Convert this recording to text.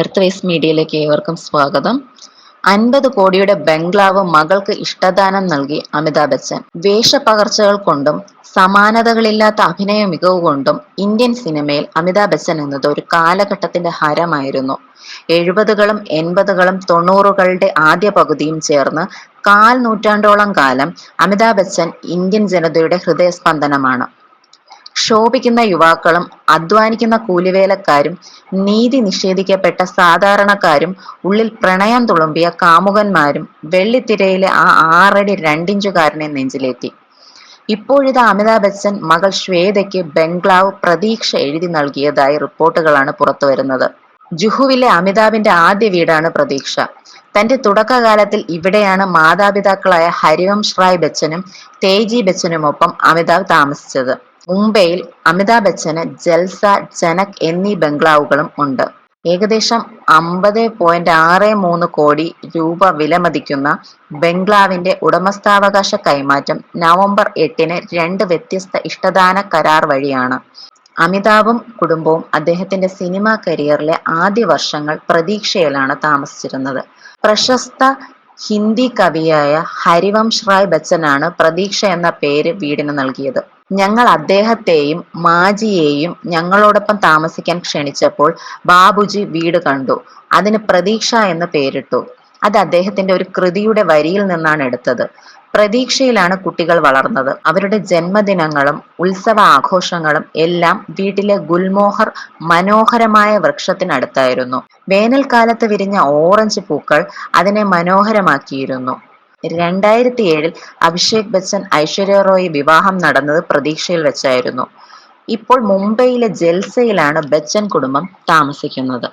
Earth vice മീഡിയയിലേക്ക് ഏവർക്കും സ്വാഗതം. അൻപത് കോടിയുടെ ബംഗ്ലാവ് മകൾക്ക് ഇഷ്ടദാനം നൽകി അമിതാഭ് ബച്ചൻ. വേഷപ്പകർച്ചകൾ കൊണ്ടും സമാനതകളില്ലാത്ത അഭിനയ മികവ് കൊണ്ടും ഇന്ത്യൻ സിനിമയിൽ അമിതാഭ് ബച്ചൻ എന്നത് ഒരു കാലഘട്ടത്തിന്റെ ഹരമായിരുന്നു. എഴുപതുകളും എൺപതുകളും തൊണ്ണൂറുകളുടെ ആദ്യ പകുതിയും ചേർന്ന് കാൽ നൂറ്റാണ്ടോളം കാലം അമിതാഭ് ബച്ചൻ ഇന്ത്യൻ ജനതയുടെ ഹൃദയസ്പന്ദനമാണ്. ക്ഷോഭിക്കുന്ന യുവാക്കളും അധ്വാനിക്കുന്ന കൂലിവേലക്കാരും നീതി നിഷേധിക്കപ്പെട്ട സാധാരണക്കാരും ഉള്ളിൽ പ്രണയം തുളുമ്പിയ കാമുകന്മാരും വെള്ളിത്തിരയിലെ ആ ആറടി രണ്ടിഞ്ചുകാരനെ നെഞ്ചിലേറ്റി. ഇപ്പോഴിതാ അമിതാഭ് ബച്ചൻ മകൾ ശ്വേതയ്ക്ക് ബംഗ്ലാവ് പ്രതീക്ഷ എഴുതി നൽകിയതായി റിപ്പോർട്ടുകളാണ് പുറത്തുവരുന്നത്. ജുഹുവിലെ അമിതാഭിന്റെ ആദ്യ വീടാണ് പ്രതീക്ഷ. തന്റെ തുടക്കകാലത്തിൽ ഇവിടെയാണ് മാതാപിതാക്കളായ ഹരിവംശ് റായ് ബച്ചനും തേജി ബച്ചനുമൊപ്പം അമിതാഭ് താമസിച്ചത്. മുംബൈയിൽ അമിതാഭ് ബച്ചന് ജൽസ ജനക് എന്നീ ബംഗ്ലാവുകളും ഉണ്ട്. ഏകദേശം അമ്പത് പോയിന്റ് ആറ് മൂന്ന് കോടി രൂപ വിലമതിക്കുന്ന ബംഗ്ലാവിന്റെ ഉടമസ്ഥാവകാശ കൈമാറ്റം നവംബർ എട്ടിന് രണ്ട് വ്യത്യസ്ത ഇഷ്ടദാന കരാർ വഴിയാണ്. അമിതാഭും കുടുംബവും അദ്ദേഹത്തിന്റെ സിനിമാ കരിയറിലെ ആദ്യ വർഷങ്ങൾ പ്രതീക്ഷയിലാണ് താമസിച്ചിരുന്നത്. പ്രശസ്ത ഹിന്ദി കവിയായ ഹരിവംശ് റായ് ബച്ചനാണ് പ്രതീക്ഷ എന്ന പേര് വീടിന് നൽകിയത്. ഞങ്ങൾ അദ്ദേഹത്തെയും മാജിയെയും ഞങ്ങളോടൊപ്പം താമസിക്കാൻ ക്ഷണിച്ചപ്പോൾ ബാബുജി വീട് കണ്ടു. അതിന് പ്രതീക്ഷ എന്ന് പേരിട്ടു. അത് അദ്ദേഹത്തിന്റെ ഒരു കൃതിയുടെ വരിയിൽ നിന്നാണ് എടുത്തത്. പ്രതീക്ഷയിലാണ് കുട്ടികൾ വളർന്നത്. അവരുടെ ജന്മദിനങ്ങളും ഉത്സവ ആഘോഷങ്ങളും എല്ലാം വീട്ടിലെ ഗുൽമോഹർ മനോഹരമായ വൃക്ഷത്തിനടുത്തായിരുന്നു. വേനൽക്കാലത്ത് വിരിഞ്ഞ ഓറഞ്ച് പൂക്കൾ അതിനെ മനോഹരമാക്കിയിരുന്നു. രണ്ടായിരത്തി ഏഴിൽ അഭിഷേക് ബച്ചൻ ഐശ്വര്യ റോയ് വിവാഹം നടന്നത് പ്രതീക്ഷയിൽ വെച്ചായിരുന്നു. ഇപ്പോൾ മുംബൈയിലെ ജൽസയിലാണ് ബച്ചൻ കുടുംബം താമസിക്കുന്നത്.